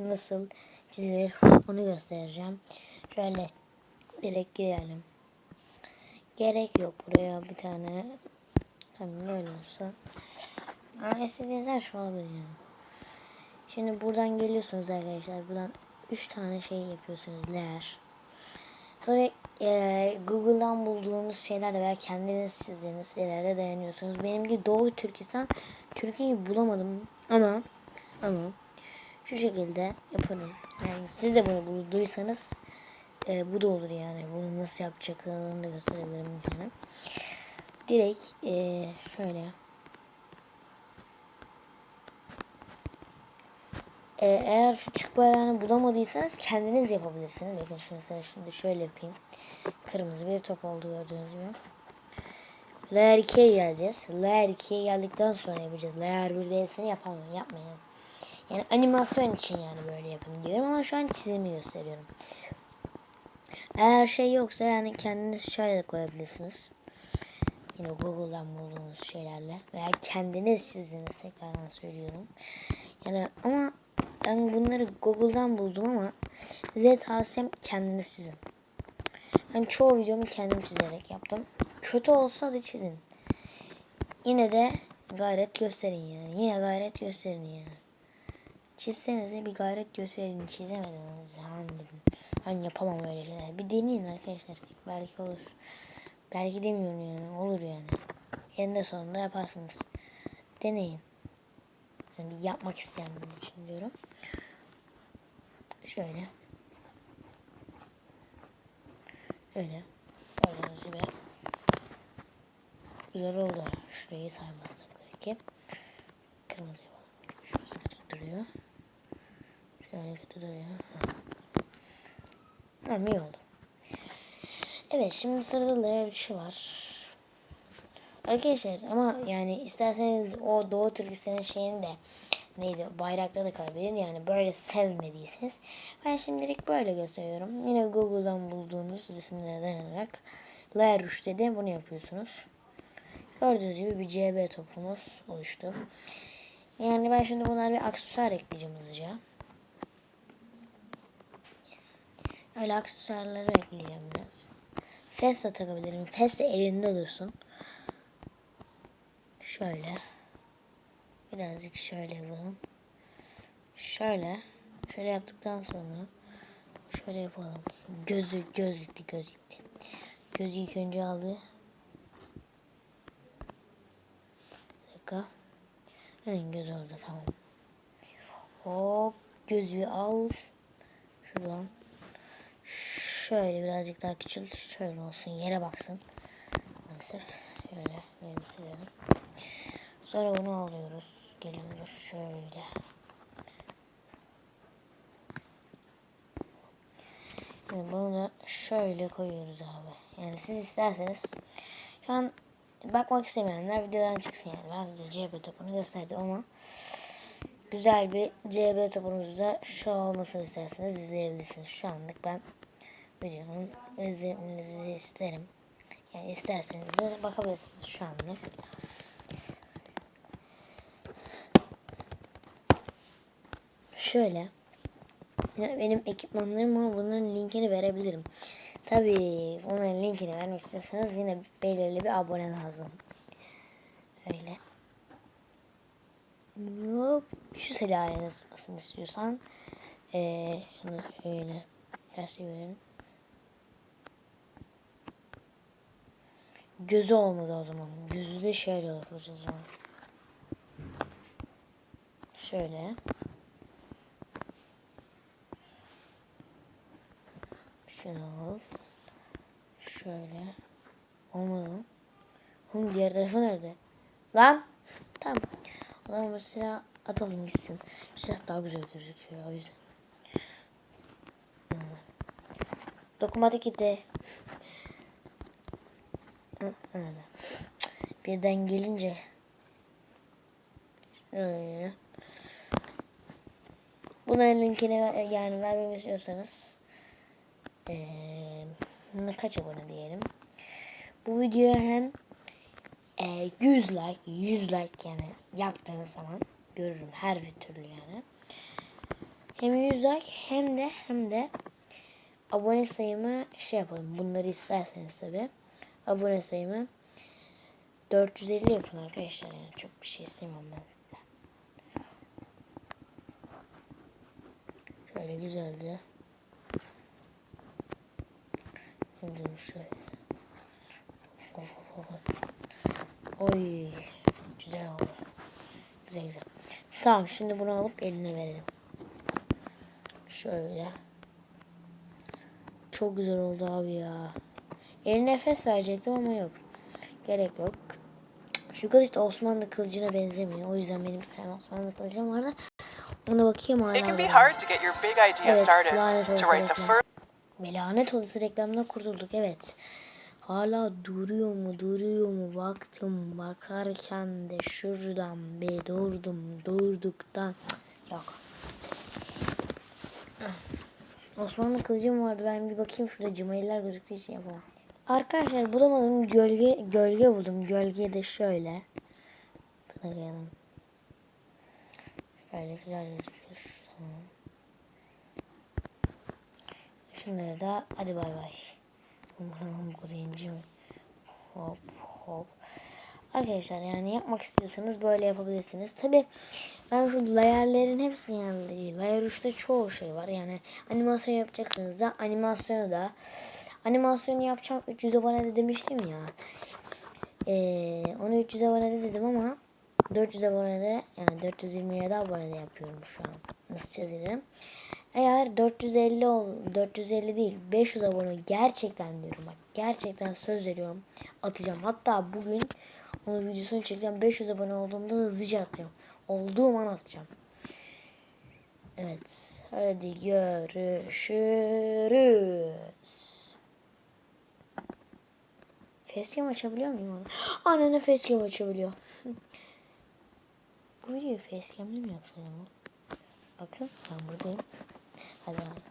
nasıl çizilir onu göstereceğim. Şöyle direkt girelim. Gerek yok buraya bir tane. Hani böyle olsa. Ama istediğiniz her şey olabilir yani. Şimdi buradan geliyorsunuz arkadaşlar. Buradan 3 tane şey yapıyorsunuz. Layer. Sonra e, Google'dan bulduğunuz şeylerle veya kendiniz çizdiğiniz şeylerle dayanıyorsunuz. Benimki Doğu Türkistan. Türkiye'yi bulamadım ama ama şu şekilde yaparım. Yani siz de bunu bulduysanız e, bu da olur yani. Bunu nasıl yapacaklarını da gösterebilirim yani. Direkt e, şöyle e, eğer şu bayrağını bulamadıysanız kendiniz yapabilirsiniz. Bakın şunu sana şimdi şöyle yapayım. Kırmızı bir top oldu gördüğünüz gibi. Layer 2'ye geleceğiz. Layer 2'ye geldikten sonra yapacağız. Layer 1'de hepsini yapamam. Yapmayın. Yani animasyon için yani böyle yapın diyorum ama şu an çizimi gösteriyorum. Eğer şey yoksa yani kendiniz şöyle koyabilirsiniz. Yine Google'dan bulduğunuz şeylerle veya kendiniz çizdiğiniz tekrardan söylüyorum. Yani ama ben bunları Google'dan buldum ama size tavsiyem kendiniz çizin. Ben çoğu videomu kendim çizerek yaptım. Kötü olsa da çizin. Yine de gayret gösterin yani. Yine gayret gösterin yani. Çizsenize bir gayret gösterin. Çizemediniz. Han dedim. Han yapamam öyle şeyler. Bir deneyin arkadaşlar. Belki olur. Belki demiyorum yani. Olur yani. Eninde sonunda yaparsınız. Deneyin. Yani yapmak isteyenler için diyorum. Şöyle. Öyle. Gördüğünüz gibi. Güzel oldu. Şurayı saymazsak belki. Kırmızı yapalım. Şurası duruyor. Şöyle kötü duruyor. Ha. Tamam iyi oldu. Evet şimdi sırada layer 3'ü var. Arkadaşlar ama yani isterseniz o Doğu Türkistan'ın şeyini de neydi bayrakta da kalabilir. Yani böyle sevmediyseniz ben şimdilik böyle gösteriyorum. Yine Google'dan bulduğunuz resimlere dayanarak Layer 3 dedi bunu yapıyorsunuz. Gördüğünüz gibi bir CB topumuz oluştu. Yani ben şimdi bunlara bir aksesuar ekleyeceğim hızlıca. Öyle aksesuarları ekleyeceğim biraz. Fes de takabilirim. Fes de elinde dursun. Şöyle. Birazcık şöyle yapalım. Şöyle. Şöyle yaptıktan sonra şöyle yapalım. Gözü göz gitti göz gitti. Gözü ilk önce al bir. Bir dakika. Hemen göz orada tamam. Hop gözü al. Şuradan. Şöyle birazcık daha küçült. Şöyle olsun yere baksın. Maalesef. Şöyle böyle silelim. Sonra bunu alıyoruz. Geliyoruz şöyle. Yani bunu da şöyle koyuyoruz abi. Yani siz isterseniz şu an bakmak istemeyenler videodan çıksın yani. Ben size CB topunu gösterdim ama güzel bir CB topunuzda şu olmasını isterseniz izleyebilirsiniz. Şu anlık ben izlemenizi isterim. Yani isterseniz de bakabilirsiniz şu anlık. Şöyle. Ya benim ekipmanlarım ama bunların linkini verebilirim. Tabii onların linkini vermek istiyorsanız yine belirli bir abone lazım. Öyle. Şu silahı tutmasını istiyorsan ee, şunu şöyle ters çevirelim. Gözü olmadı o zaman. Gözü de şöyle olur o zaman. Şöyle. Şunu al. Şöyle. Olmadı mı? Oğlum diğer tarafı nerede? Lan! Tamam. O zaman silah atalım gitsin. Silah daha güzel gözüküyor o yüzden. Dokunmatik gitti. Hı, Birden gelince şöyle. Bunların linkini yani vermemi istiyorsanız eee kaç abone diyelim. Bu videoya hem eee 100 like 100 like yani yaptığınız zaman görürüm her bir türlü yani. Hem 100 like hem de hem de abone sayımı şey yapalım. Bunları isterseniz tabi. Abone sayımı 450 yapın arkadaşlar yani çok bir şey istemem ben. Şöyle güzeldi. Şimdi şöyle. Oy güzel oldu. Güzel güzel. Tamam şimdi bunu alıp eline verelim. Şöyle. Çok güzel oldu abi ya. Eline nefes verecektim ama yok. Gerek yok. Şu kılıç da Osmanlı kılıcına benzemiyor. O yüzden benim bir tane Osmanlı kılıcım vardı. Ona bakayım hala. It can be hard to get your big idea Evet, started. lanet the reklam. Ve lanet olası reklamdan kurtulduk evet. Hala duruyor mu duruyor mu baktım bakarken de şuradan bir durdum durduktan yok. Osmanlı kılıcım vardı ben bir bakayım şurada cimriler gözüktüğü için yapamam. Arkadaşlar bulamadım gölge gölge buldum gölge de şöyle. Tıklayalım. Şöyle güzel. Şunları da hadi bay bay. Hop hop. Arkadaşlar yani yapmak istiyorsanız böyle yapabilirsiniz. Tabi ben şu layerlerin hepsini yani. Layer 3'te çoğu şey var. Yani animasyon yapacaksınız da animasyonu da animasyonu yapacağım 300 abonede demiştim ya. Ee, onu 300 abonede dedim ama 400 abonede yani 427 abonede yapıyorum şu an. Nasıl çizelim? Eğer 450 ol 450 değil 500 abone gerçekten diyorum bak gerçekten söz veriyorum atacağım. Hatta bugün onun videosunu çekeceğim 500 abone olduğumda hızlıca atacağım. Olduğum an atacağım. Evet. Hadi görüşürüz. Facecam açabiliyor muyum? Anne facecam açabiliyor. Bu videoyu facecam'le mi yapsaydım? Bakın ben buradayım. Hadi abi.